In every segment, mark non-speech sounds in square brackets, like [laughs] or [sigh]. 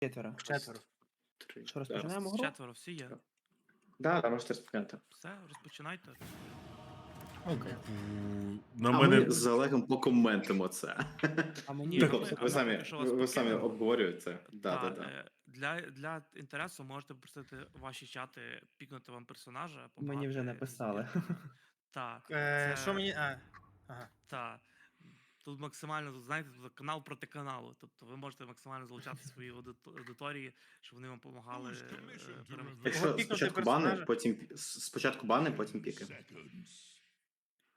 Четверо. Четверо. Три. Що, розпочинаємо гру? Четверо, всі є. Да, да, можете розпочинати. Все, розпочинайте. Окей. На А мене ми з Олегом покоментимо це. А мені а ви самі, поки що вас ви, самі обговорюєте це. Да, Та, да, да. е, Для, для інтересу можете попросити ваші чати пікнути вам персонажа. Мені вже написали. [laughs] Так. Е, Що мені. А, ага. Так. Тут максимально, тут, знаєте, тут канал проти каналу. Тобто ви можете максимально залучати [laughs] свої аудиторії, щоб вони вам допомагали. Якщо спочатку бани, потім спочатку бани, потім піки.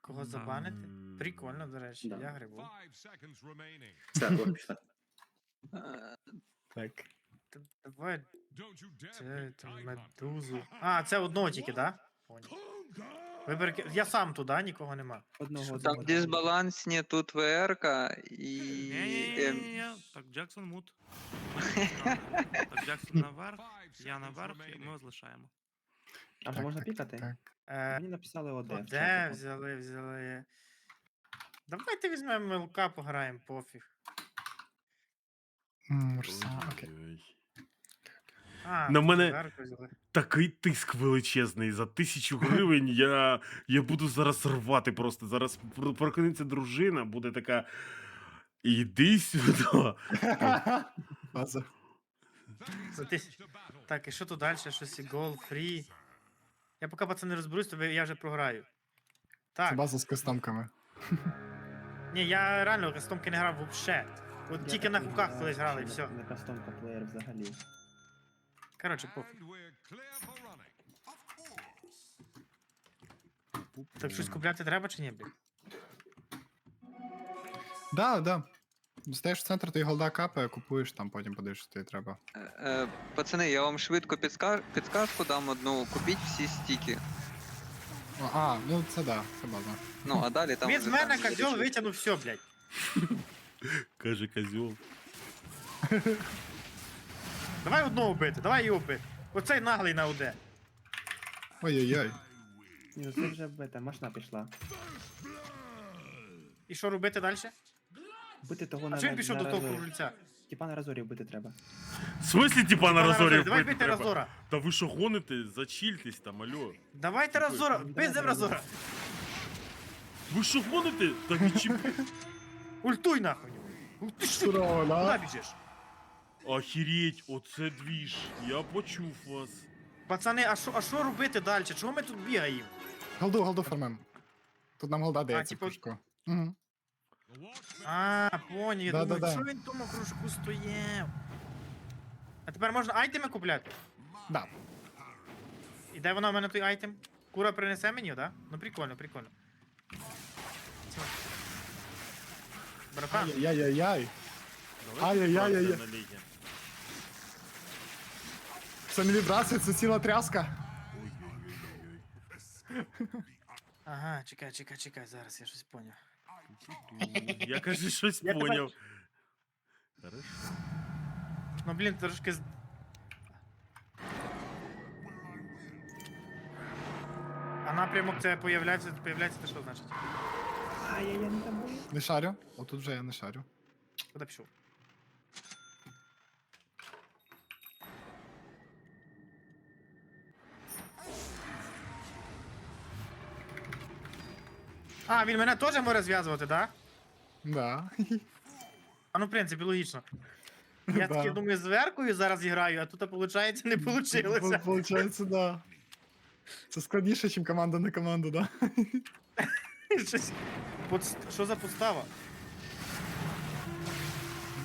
Кого забанити? Прикольно, до речі, я грибу. Все, пішли. Так. Давай це, медузу. А, це одного тільки, так? Понял. Вибір... ки- Я сам туди, нікого нема. Одного Там одного. дисбалансні тут ВРК і. ем, Ні-ні-ні, так, Джексон мут. Так, Джексон наверх, я наверх, і ми залишаємо. А то можна пікати? Е, Мені написали ОД. де взяли, взяли. Давайте візьмемо МЛК, пограємо, пофіг. Ой-ой-ой. А, На мене- взяли. Такий тиск величезний. За тисячу гривень я, я буду зараз рвати просто. Зараз пр- прокинеться дружина, буде така. Іди сюди. База. За тисяч- Так, і що тут далі? Щось і гол, фрі. Я поки пацани розберусь, то я вже програю. Це Так, база з кастамками. ні, я реально кастомки не грав взагалі. От Я тільки на хуках колись грали і все. Не кастомка плеєр взагалі. Коротше, пофіг. Так щось купляти треба чи ні, блін? Да, да. Стаєш в центр, ти голда капає, купуєш там, потім подивишся, тобі треба. е, Пацани, я вам швидко підска... підказку дам одну. Купіть всі стіки. О, А, ну це да, це база. Ну, а далі там. Він з вже мене там козьол вирішують. витягнув все, блядь. Каже козьол. [laughs] Давай одного бити, давай його бити. Оцей наглий на УД. Ой-ой-ой. Ні, ну це вже бета, машина пішла. І що робити далі? Бити того А на чого він пішов до того Разорі. кружельця? Типа на Разорі бити треба. В смислі, типа на Разорі, Давай вбити бити треба? Разора. Та ви що гоните? Зачільтесь там, алло. Давайте Разора, Давай, пиздим. Разора. Ви що гоните? Та відчіп... Ультуй нахуй. Ух Ти що? Куди біжиш? Охереть, оце двіж. Я почув вас. Пацани, а що, а що робити далі? Чого ми тут бігаємо? Голду, голду формем. Тут нам голда дається типу- кружку. Угу. А, поняв, я думаю, Да-да-да. що він в тому кружку стояв? А тепер можна айтеми купляти? Да. І де вона в мене той айтем? Кура принесе мені, да? Ну прикольно, прикольно. Це- Братан, Ай-яй-яй-яй. Давайте Ай-яй-яй-яй-яй. справся на лігі. Це не вібрація, це ціла тряска. ага, чекай, чекай, чекай, зараз я щось поняв. Я каже, щось Я тебе- поняв. Хорошо. Ну блін, трошки. з- А напрямок це появляється, появляється, це що значить? А, я, я не там був. Не шарю. Отут вже я не шарю. Куди пішов? А, він мене теж може зв'язувати, так? Да? Да. А ну, в принципі, логічно. Я Да. таки думаю, з веркою зараз граю, а тут, виходить, не вийшло. Пол- Получається, да. Це складніше, ніж команда на команду, да? Щось... Подс- Що за подстава?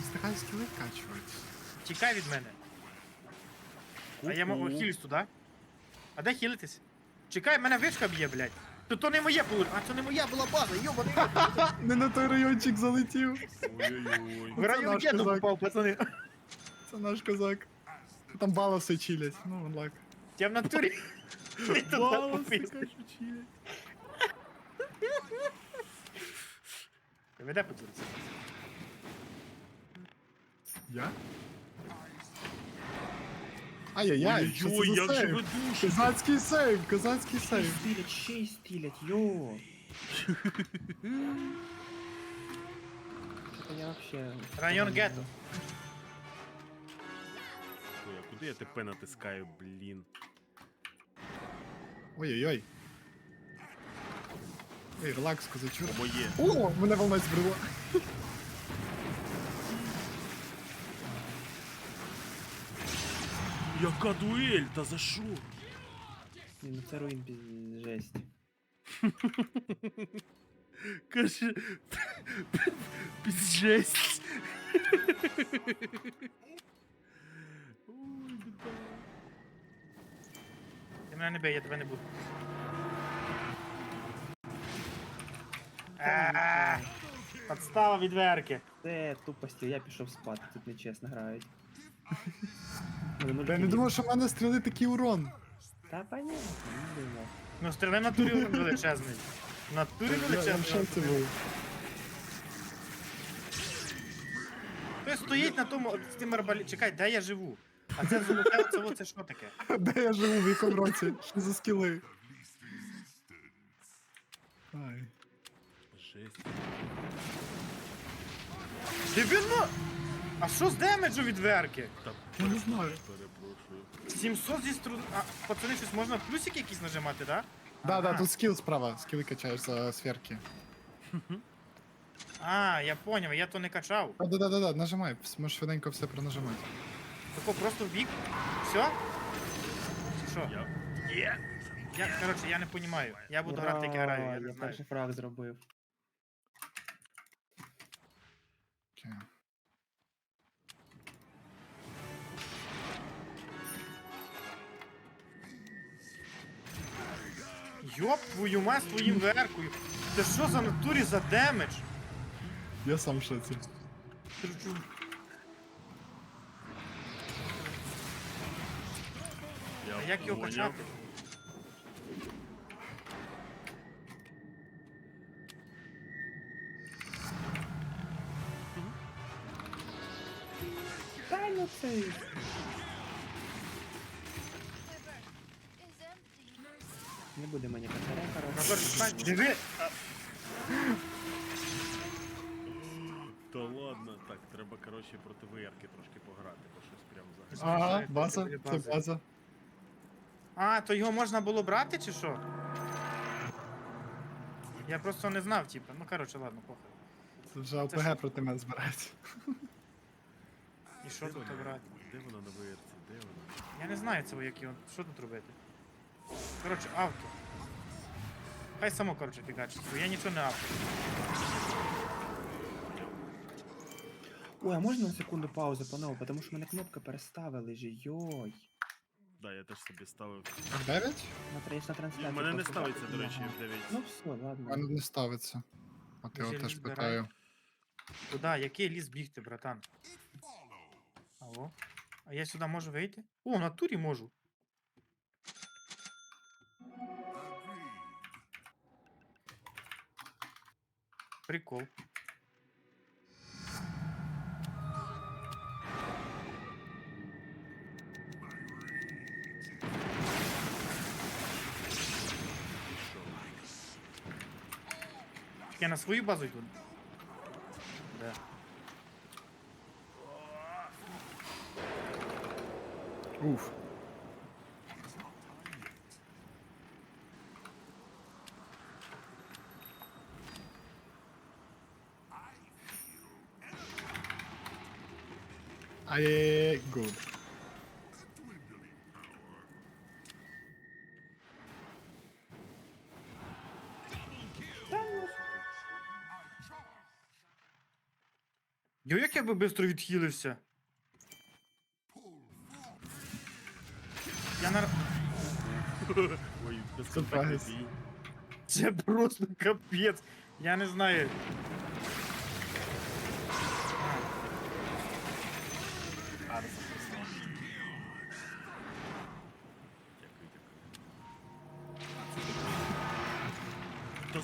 Встигаю скіли вкачувати. Тікай від мене. А я можу хілюсь туди. А де хілитись? Чекай, мене вишка б'є, блядь. То то не моє було. А це не моя була база, йобаний. [laughs] Не на той райончик залетів. Ой-ой-ой. В район наш діду козак. попав, пацани. Це наш козак. Там баласи чилять. Ну, вон лак. Я в натурі. [laughs] Туди Баласи, кажуть, чилять. Веде потурці. Я? Ай-яй-яй, що Ой, це як за же сейв? ви душите? Козацький сейв, козацький Ще й сейв. стілять, ще й стілять, йо. Це я вообще... Район гетто. Куди я ТП натискаю, блін? Ой-ой-ой. Ей, релакс, козачур. Моє. О, мене волна збрила. Яка дуель? Та за що? Ні, ну це руїн піз- жесть. Каже. Пізжесть. Ой, біда. Ти мене не бей, я тебе не буду. А, Подстава від верки. Це тупості, я пішов спати, тут нечесно грають. [laughs] Ну, Я не думав, що в мене стріли такий урон. Та понятно, не думав. Ну, стріли в натурі урон величезний. Я в величезний. шоці. Хтось стоїть на тому, от з тим арбалі... Чекай, де я живу? А це золоте, це, оце що таке? [laughs] Де я живу, в якому році? Що за скіли? Ай. Жесть. Дивно! А що з демеджу від верки? Я не знаю. перепрошую. 700 зі струн... А, пацани, щось можна плюсики якісь нажимати, да? Да, да, тут скіл справа. Скіли качаєш за сферки. А, я поняв, я то не качав. Да, да, да, да, нажимай. Можеш швиденько все пронажимати. Тако просто в бік. Все? Чи що? Я. Я, коротше, я не розумію. Я буду грати, як я граю, я не я знаю. перший фраг зробив. Йоп твою мать з твоїм веркою. Це що за натурі за демедж? Я сам в шоці. Я А як його поняв. качати? Та ну це. Не буде мені катаря, Назар, встань, диви! Та ладно, так, треба, коротше, проти VR-ки трошки пограти, бо щось прям взагалі. Ага, база, це база. А, то його можна було брати чи що? Я просто не знав, типу. Ну коротше, ладно, похуй. Це вже? ОПГ проти мене збирається. І що тут брати? Де вона на VR-ці? Де вона? Я не знаю цього, як його. Що тут робити? Коротше, авто. Хай само, коротше, фігачить. бо Я нічого не авто. Ой, а можна на секунду паузу, панове, тому що мене кнопка переставили же, йой. Да, я теж собі ставив. F9? На Ні, трансляція. у мене не просто ставиться, до речі, ага. F9. Ну все, У ладно. мене не ставиться. От я його теж питаю. Куди? Який ліс бігти, братан? Алло? А я сюди можу вийти? О, в натурі можу. Прикол. Я на свою базу йду. Да. Уф. Ай, гуд. Йо, як я би швидко відхилився. Я на... Ой. Це просто капець. Я не знаю.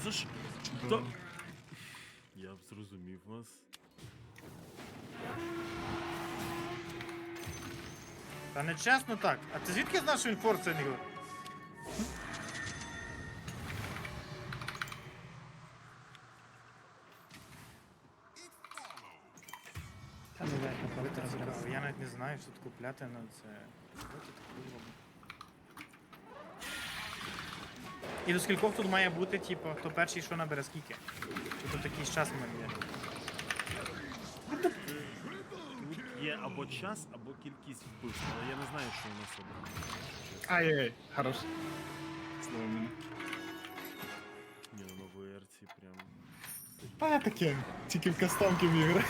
Та ж. Та... Я б зрозумів вас. Та не чесно так. А ти звідки знаєш, що він форсинг? Та. Я навіть не знаю, що тут купляти, ну це. Що тут таке робить? І до скількох тут має бути, типу, хто перший що набере скільки? Чи тут якийсь час в мене є? Тут є або час, або кількість вбивств, але я не знаю, що у нас обрано. Ай-яй, хорош. Слово мене. Ні, ну на ВРці прям. А я таке, тільки в кастомки віграю.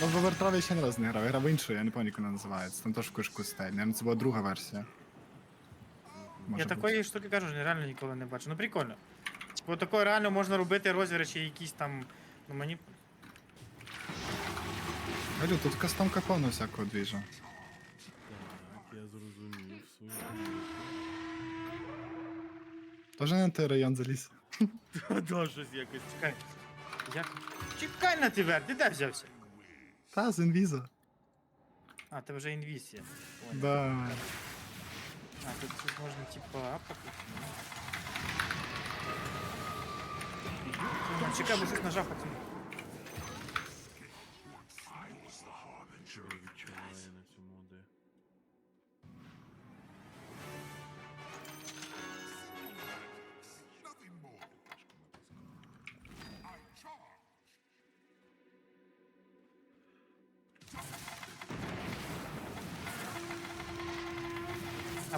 Ну, в Овертраві ще не раз не грав, я грав іншу, я не пам'ятаю, як вона називається. Там теж в кошку. Наверное, це була друга версія. Може Я бути. такої штуки кажу, реально ніколи не бачу. Ну прикольно. Типу, такої реально можна робити розіграші якісь там. Ну мені. Говорю, тут кастомка повно всякого двіжа. Так, я зрозумів свою. Тож не на той район заліз. Да, щось якось. Чекай. Як? Чекай на тивер, ти де взявся? Та, з інвіза. А, ти вже інвісія. Понял. Да. А, тут щось можно типа. Ну, Чекай, бы сейчас нажав пацан.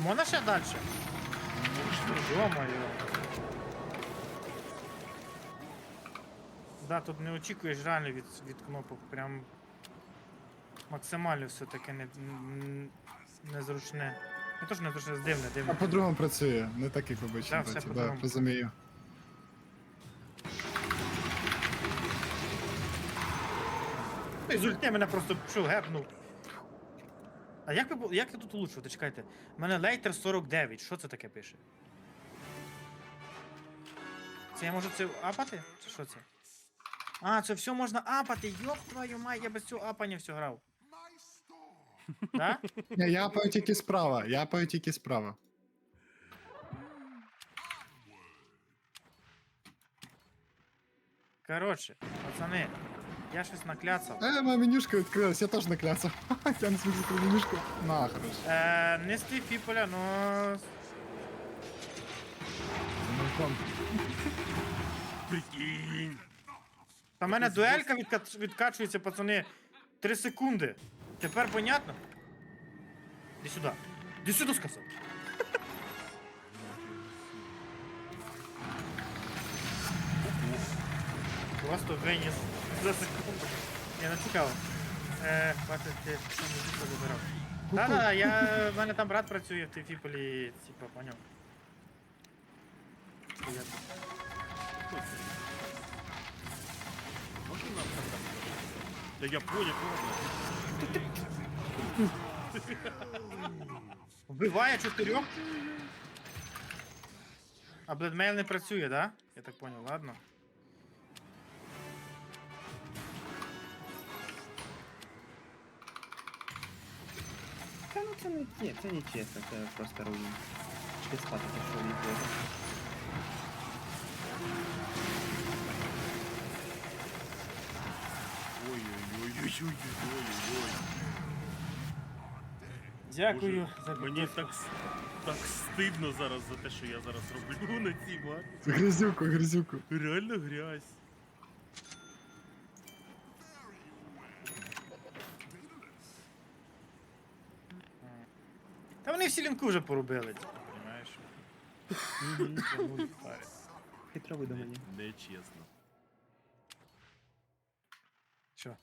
Можна ще далі? Ё-моё. Да, тут не очікуєш реально від, від кнопок. Прям максимально все таке не, незручне. Не то, що незручне, дивне, А по-другому працює, не так як Да, все працює. Да, розумію. Ну, ульти мене просто що, гепнув. А як ви, як я тут улучшувати? Чекайте. У мене лейтер 49. Що це таке пише? Це я можу це апати? Чи що це? А, це все можна апати. Йоп твою мать, я без цього апання все грав. [laughs] Да? Ні, я пою тільки справа, я пою тільки справа. Коротше, пацани, я щось накляцав. Е, моя менюшка відкрилась, я теж накляцав. [laughs] Я не зміг закрити менюшку. На, хорош. Е, нести фіполя, ну. [laughs] Прикинь! Та в мене дуелька відка- відкачується, пацани. 3 секунди. Тепер понятно? Іди сюди. Іди сюди сказав. [laughs] Просто виніс за секунду. Я не цікаво. Е, бачите, ти сам музику забирав. Та-да, я, в мене там брат працює в тій фіполі, типа, поняв. Я тут. Можна нам так? Та я понял, ладно. Вбиває чотирьох. А бледмейл не працює, да? Я так понял, ладно. це не ні, це не чесно, це просто руїн. Ти спати пішов від того. Ой-ой-ой-ой-ой-ой-ой. Дякую Боже, за Мені підписку. так, с- так стидно зараз за те, що я зараз роблю на цій мапі. Грязюку, грязюку. Реально грязь. Та вони всі лінку вже порубили, типу, розумієш? Хитро видумані. Нечесно. Що?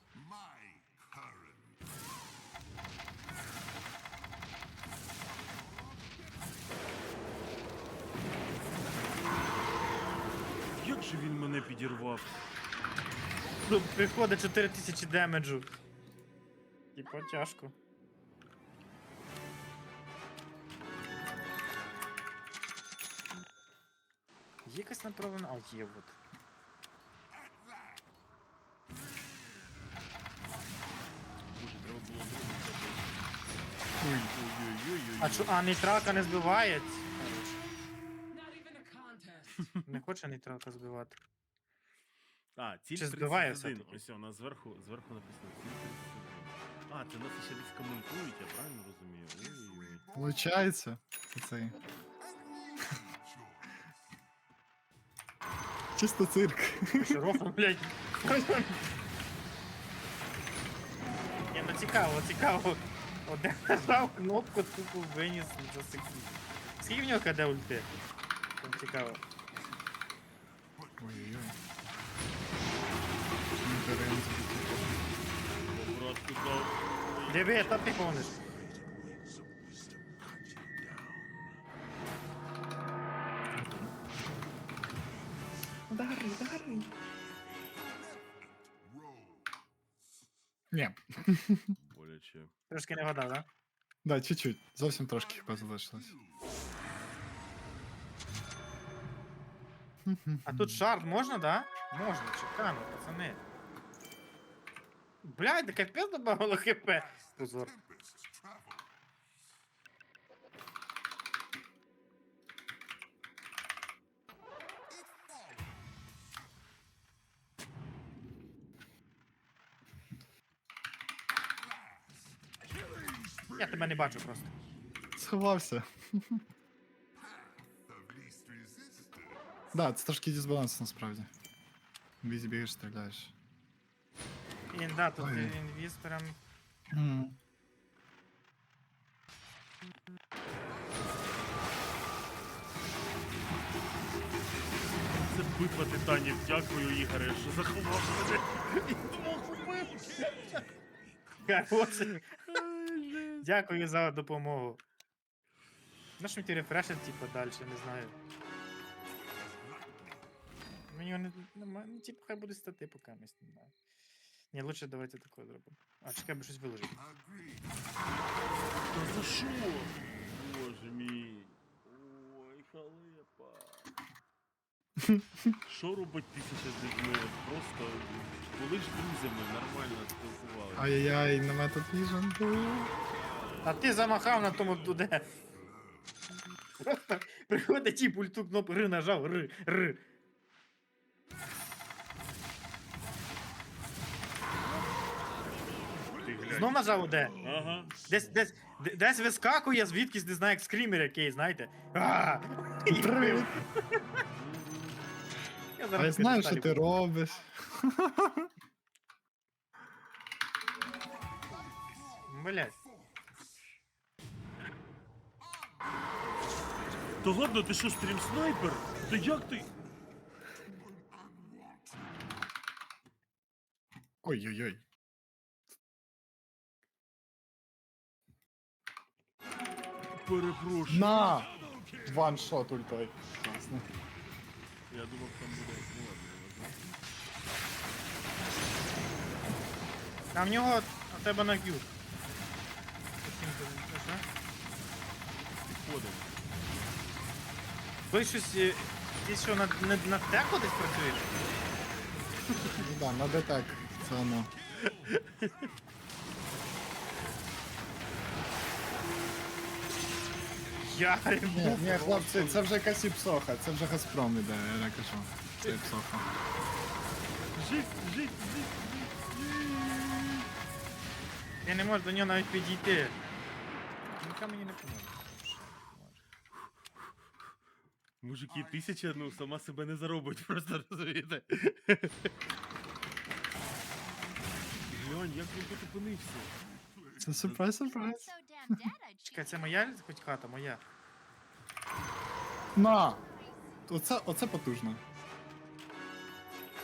Як же він мене підірвав? Тут приходить 4000 демеджу. Типа тяжко. Є якась направлена. А, є от. Боже, треба було. Ой-ой-ой-ой-ой. А чо, а нейтралка не збиває? Не хоче нейтралка збивати. А, ціль Чи збиває 31. все-таки? Ось вона зверху, зверху написано ціль 31. А, це нас ще десь коментують, я правильно розумію? Ой-ой-ой. Получається. Оцей. Чисто цирк. Широко, блядь. Ні, ну цікаво, цікаво. Один нажав кнопку, тупо виніс за секунду. Скільки в нього КД ульти? Там цікаво. Ой-ой-ой. Не берем Брат сказав. Диви, та ти гониш. Боляче. Трошки не вгадав, да? Да, чуть-чуть. Зовсім трошки хіба залишилось. А тут шарт можна, да? Можна, чекаємо, пацани. Блядь, да капець добавило хп. Позор. Я тебе не бачу просто. Сховався. Да, це трошки дисбаланс насправді. Візі бігаєш, стріляєш. Він, да, тут Ой. інвіз прям. Це битва титанів. Дякую, Ігоре, що заховав мене. І двох убив. Хороший. Дякую за допомогу. Ну що ті рефрешить, типу, далі, не знаю. Мені вони, нема- ну, типу, хай буде стати поки не знаю. Ні, лучше давайте таке зробимо. А, чекай, бо щось виложити. Та за що? Боже мій. Ой, халепа. Що робить тисяча з людьми? Просто були ж друзями, нормально спілкувалися. Ай-яй-яй, на метод віжен був. А ти замахав на тому туди. Просто приходить тип ульту кнопку Р нажав, Р, Р. Знов нажав Д. Ага. Десь, десь, де- десь вискакує, звідкись не знаю, як скрімер який, знаєте. А! І. Я А зараз я знаю, що ти робиш. Блять. Та ладно, ти що, стрім снайпер? Та як ти? Ой-ой-ой. Перепрошую. На! Ваншот ультой. Класно. Я думав, там буде. Ну ладно, не. А в нього у тебе на к'ю. Підходимо. Ви щось. е, Ти що на, на, на теку десь працюєш? Ну да, на детек. Це воно. Я Ні, ні, хлопці, це вже якась іпсоха, це вже Газпром іде, я не кажу. Це іпсоха. Жить, жить, жить, жить. Я не можу до нього навіть підійти. Ніка мені не поможе. Мужики, тисяча, ну, сама себе не заробить, [laughs] просто розумієте. Глянь, як він тут опинився. Це сюрприз, сюрприз. [laughs] Чекай, це моя хоч хата, моя. На! Оце, оце потужно.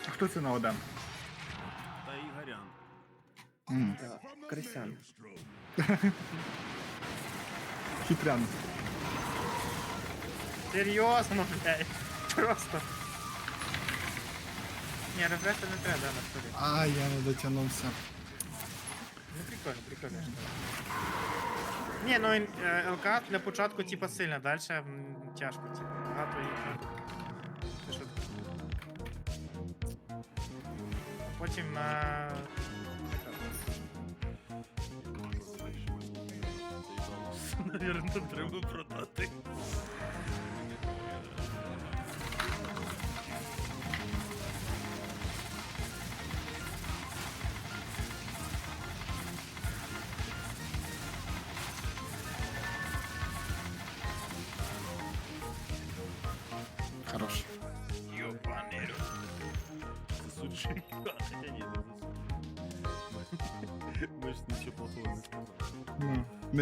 А хто це на один? Та Ігорян. Крисян. Хитрян. Серйозно, блядь. Просто. Ні, рефреша не треба, да, на столі. А, я не дотягнувся. Ну прикольно, прикольно. що. Ні, ну е, ЛК для початку типа сильно, далі м, тяжко, типа. Багато їх. Це що? Потім на. Навірно, треба продати.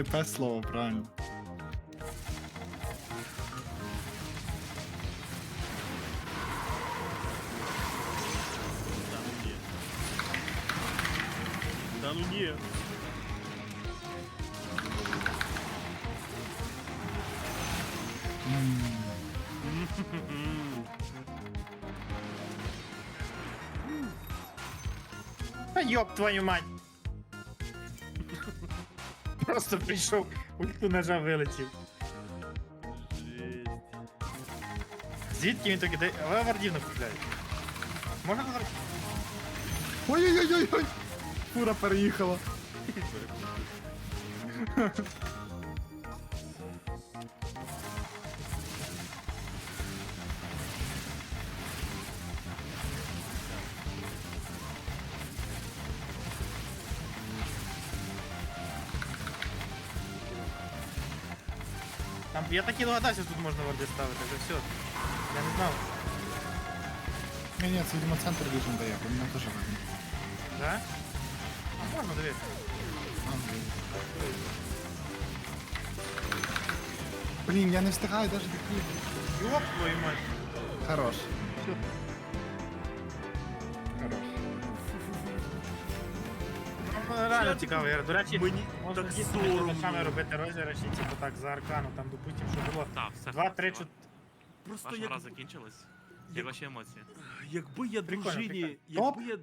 Ну, не пе слово, правильно. Да ну ні. Да ну ні. Та йоп твою мать! Просто прийшов, ульту ножа вилетів. Жесть. Звідки він таки. Але вардівну купляє. Можна зараз. Ой-ой-ой-ой! Фура переїхала. [laughs] Там я так і догадався, що тут можна варди ставити, вже все. Я не знав. Ні, ні, це видимо центр віжн дає, бо мене теж видно. Да? А можна дивитися. А, блін. Блін, я не встигаю навіть до кліпу. Йоп твою мать. Хорош. Хорош. Реально цікаво, я, до речі, Мені можна так дійсно соромно. саме робити розіграші, типу так, за аркану, там, допустим, що було Так, все. 2, 3, хорошо. 4. Просто Ваша як, гра закінчилась. Як ваші емоції? якби я Прикольно, дружині, прикольно. якби я.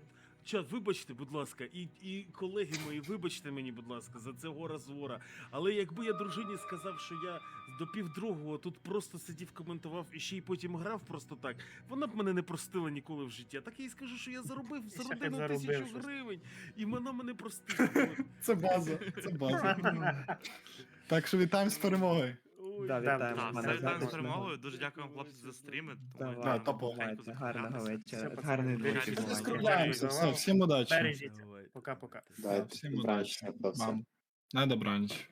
Чат, вибачте, будь ласка, і, і колеги мої, вибачте мені, будь ласка, за цього розвора. Але якби я дружині сказав, що я до півдругого тут просто сидів, коментував і ще й потім грав просто так, вона б мене не простила ніколи в житті. А так я їй скажу, що я заробив за родину тисячу гривень, і вона мене простила. [laughs] Це база, це база. [laughs] так що вітаємо з перемогою. Да, Да, вітаємо. да, Так, мене все вітаємо з перемогою. Дуже дякуємо хлопці за стріми. Давай, Да, топово. давайте, гарного Все, вечора. пацани, Гарної бережіть ночі. бувайте. Скругляємося, все, всім удачі. Бережіть. Пока-пока. Всім удачі. Вам. На добраніч.